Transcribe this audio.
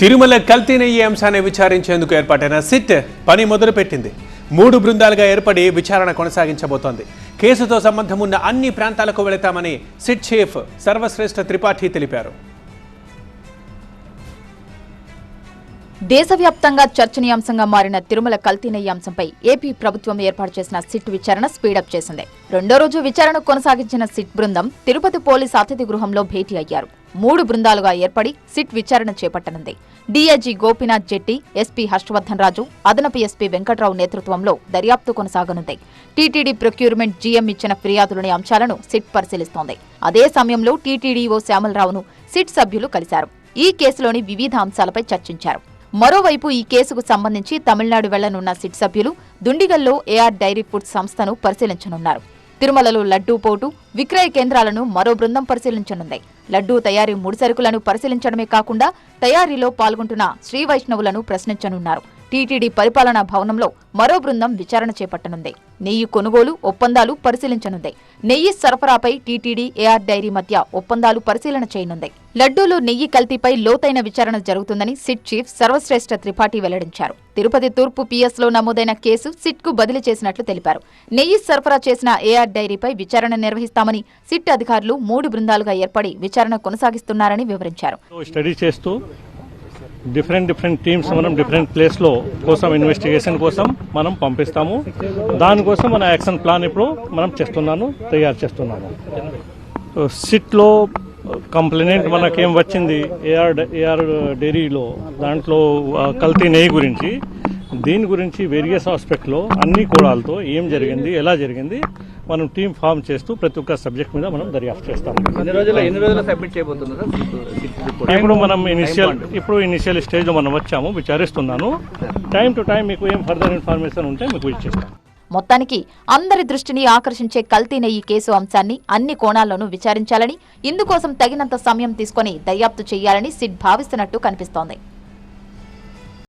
తిరుమల కల్తీనయ్యే అంశాన్ని విచారించేందుకు ఏర్పాటైన సిట్ పని మొదలుపెట్టింది. మూడు బృందాలుగా ఏర్పడి విచారణ కొనసాగించబోతోంది. కేసుతో సంబంధం ఉన్న అన్ని ప్రాంతాలకు వెళతామని సిట్ చీఫ్ సర్వశ్రేష్ఠ త్రిపాఠి తెలిపారు. దేశవ్యాప్తంగా చర్చనీయాంశంగా మారిన తిరుమల కల్తీనయ్య అంశంపై ఏపీ ప్రభుత్వం ఏర్పాటు చేసిన సిట్ విచారణ స్పీడప్ చేసింది. రెండో రోజు విచారణ కొనసాగించిన సిట్ బృందం తిరుపతి పోలీస్ అతిథి గృహంలో భేటీ అయ్యారు. మూడు బృందాలుగా ఏర్పడి సిట్ విచారణ చేపట్టనుంది. డీఐజీ గోపీనాథ్ జెట్టి ఎస్పీ హర్షవర్ధన్ రాజు అదనపు ఎస్పీ వెంకట్రావు నేతృత్వంలో దర్యాప్తు కొనసాగనుంది. టీటీడీ ప్రొక్యూర్మెంట్ జీఎం ఇచ్చిన ఫిర్యాదులోని అంశాలను సిట్ పరిశీలిస్తోంది. అదే సమయంలో టీటీడీఓ శ్యామలరావును సిట్ సభ్యులు కలిశారు. ఈ కేసులోని వివిధ అంశాలపై చర్చించారు. మరోవైపు ఈ కేసుకు సంబంధించి తమిళనాడు వెళ్ళనున్న సిట్ సభ్యులు దుండిగల్లో ఏఆర్ డైరీ ఫుడ్ సంస్థను పరిశీలించనున్నారు. తిరుమలలో లడ్డూ పోటు విక్రయ కేంద్రాలను మరో బృందం పరిశీలించనుంది. లడ్డూ తయారీ ముడిసరుకులను పరిశీలించడమే కాకుండా తయారీలో పాల్గొంటున్న శ్రీ వైష్ణవులను ప్రశ్నించనున్నారు. టీటీడీ పరిపాలనా భవనంలో మరో బృందం విచారణ చేపట్టనుంది. నెయ్యి కొనుగోలు ఒప్పందాలు పరిశీలించనుంది. నెయ్యి సరఫరాపై టీటీడీ ఏఆర్ డైరీ మధ్య ఒప్పందాలు పరిశీలన చేయనుంది. లడ్డూలు నెయ్యి కల్తీపై లోతైన విచారణ జరుగుతుందని సిట్ చీఫ్ సర్వశ్రేష్ఠ త్రిపాఠి వెల్లడించారు. తిరుపతి తూర్పు పిఎస్లో నమోదైన కేసు సిట్కు బదిలీ చేసినట్లు తెలిపారు. నెయ్యి సరఫరా చేసిన ఏఆర్ డైరీపై విచారణ నిర్వహిస్తామని సిట్ అధికారులు మూడు బృందాలుగా ఏర్పడి విచారణ కొనసాగిస్తున్నారని వివరించారు. స్టడీ చేస్తూ డిఫరెంట్ డిఫరెంట్ టీమ్స్ మనం డిఫరెంట్ ప్లేస్లో కోసం ఇన్వెస్టిగేషన్ కోసం మనం పంపిస్తాము. దానికోసం మన యాక్షన్ ప్లాన్ ఇప్పుడు మనం చేస్తున్నాను తయారు చేస్తున్నాము. సిట్లో కంప్లైంట్ మనకేం వచ్చింది? ఏఆర్ ఏఆర్ డైరీలో దాంట్లో కల్తీ నెయ్యి గురించి. దీని గురించి వేరియస్ ఆస్పెక్ట్లో అన్ని కోణాలతో ఏం జరిగింది ఎలా జరిగింది మనం టీం ఫామ్ చేస్తూ ప్రతి ఒక్క సబ్జెక్ట్ మీద మనం దర్యాప్తు రిపోర్ట్ ఇప్పుడు మనం ఇనిషియల్ ఇప్పుడు ఇనిషియల్ స్టేజ్లో మనం వచ్చాము విచారిస్తున్నాను. టైం టు టైం మీకు ఏం ఫర్దర్ ఇన్ఫర్మేషన్ ఉంటే మీకు ఇచ్చేస్తాను మొత్తానికి అందరి దృష్టిని ఆకర్షించే కల్తీ నెయ్యి కేసు అంశాన్ని అన్ని కోణాల్లోనూ విచారించాలని ఇందుకోసం తగినంత సమయం తీసుకొని దర్యాప్తు చేయాలని సిట్ భావిస్తున్నట్టు కనిపిస్తోంది.